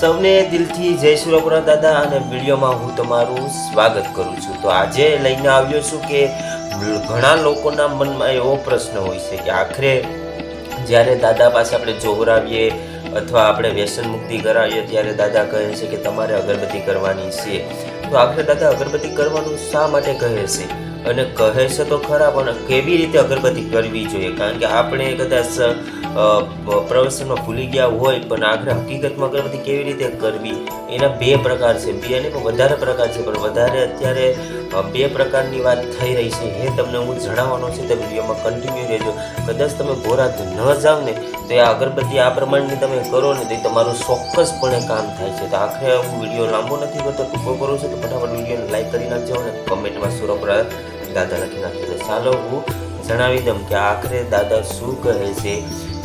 સૌને દિલથી જય સુરપુરા દાદા અને વિડીયોમાં હું તમારું સ્વાગત કરું છું. તો આજે લઈને આવ્યો છું કે ઘણા લોકોના મનમાં એવો પ્રશ્ન હોય છે કે આખરે જ્યારે દાદા પાસે આપણે જોવરાવીએ અથવા આપણે વ્યસન મુક્તિ કરાવીએ ત્યારે દાદા કહે છે કે તમારે અગરબત્તી કરવાની છે. તો આખરે દાદા અગરબત્તી કરવાનું શા માટે કહે છે? અને કહે છે તો ખરા, પણ કેવી રીતે અગરબત્તી કરવી જોઈએ? કારણ કે આપણે કદાચ પ્રવચનમાં ભૂલી ગયા હોય, પણ આખરે હકીકતમાં અગરબત્તી કેવી રીતે કરવી? એના બે પ્રકાર છે. બે પણ વધારે પ્રકાર છે. પણ વધારે અત્યારે બે પ્રકારની વાત થઈ રહી છે. એ તમને હું જણાવવાનો છે. તે વિડીયોમાં કન્ટિન્યુ રહેજો. કદાચ તમે ગોરા ન જાઓ ને, તો એ અગરબત્તી આ પ્રમાણની તમે કરો ને, તો એ તમારું ચોક્કસપણે કામ થાય છે. તો આખરે હું વીડિયો લાંબો નથી કરતો. ટૂંકો કરું છું તો ફટાફટ વિડીયોને લાઈક કરી નાખજો અને કમેન્ટમાં સુરપરા દાદા લખી નાખ્યું ચાલો હું જણાવી દઉં કે આખરે દાદા શું કહે છે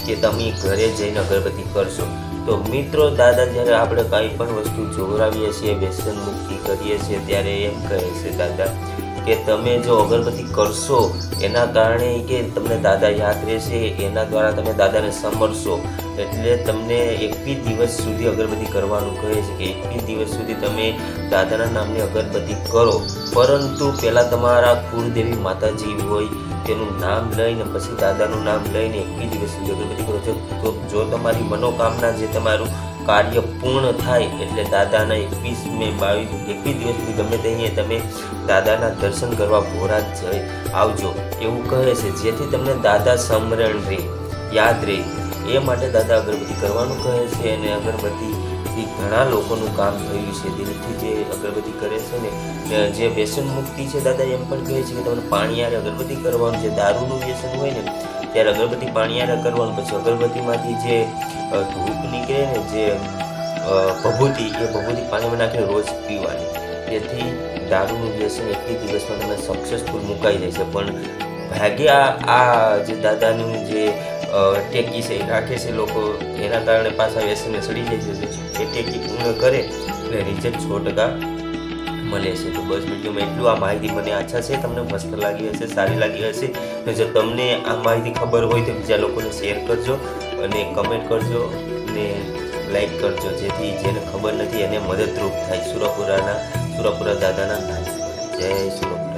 કે તમે ઘરે જઈને અગરબત્તી કરશો. તો મિત્રો, દાદા જ્યારે આપણે કંઈ પણ વસ્તુ જોવરાવીએ છીએ, વ્યસન મુક્તિ કરીએ છીએ, ત્યારે એમ કહે છે દાદા કે તમે જો અગરબત્તી કરશો, એના કારણે કે તમને દાદા યાદ રહેશે, એના દ્વારા તમે દાદાને સમરશો એટલે તમને એકવીસ દિવસ સુધી અગરબત્તી કરવાનું કહે છે કે એકવીસ દિવસ સુધી તમે દાદાના નામની અગરબત્તી કરો. પરંતુ પહેલાં તમારા કુળદેવી માતાજી હોય, તેનું નામ લઈને પછી દાદાનું નામ લઈને એકવીસ દિવસ સુધી અગરબત્તી કરો. છો તો જો તમારી મનોકામના જે તમારું કાર્ય પૂર્ણ થાય એટલે દાદાના એકવીસ મે બાવીસ, એકવીસ દિવસ સુધી ગમે ત્યાં તમે દાદાના દર્શન કરવા ભોરા જઈ આવજો. એવું કહે છે, જેથી તમને દાદા સમરણ રહે, યાદ રહે. એ માટે દાદા અગરબત્તી કરવાનું કહે છે અને અગરબત્તીથી ઘણા લોકોનું કામ થયું છે. દિલથી જે અગરબત્તી કરે છે ને જે વ્યસન મુક્તિ છે દાદા એમ પણ કહે છે કે તમને પાણીયારે અગરબત્તી કરવાનું, જે દારૂનું વ્યસન હોય ને, ત્યારે અગરબત્તી પાણીયારે કરવાનું, પછી અગરબત્તીમાંથી જે ધૂપ નીકળે ને જે ભભૂતિ એ ભભૂતિ પાણીમાં નાખીને રોજ પીવાની. તેથી દારૂનું વ્યસન એટલી દિવસમાં તમે સક્સેસફુલ મુકાઈ જાય છે. પણ ભાગ્ય આ જે દાદાનું જે ટેકી છે, એ રાખે છે લોકો, એના કારણે પાછા વ્યસનને ચડી જાય છે. એ ટેકી પૂર્ણ કરે એટલે રિઝલ્ટ સો ટકા મળે છે. તો બસ વિડીયોમાં એટલું. આ માહિતી મને આશા છે, તમને મસ્ત લાગી હશે, સારી લાગી હશે. અને જો તમને આ માહિતી ખબર હોય તો બીજા લોકોને શેર કરજો. અને કમેન્ટ કરજો ને લાઈક કરજો, જેથી જેને ખબર નથી એને મદદરૂપ થાય સુરપુરાના, સુરપુરા દાદાના જય સુરપુરા.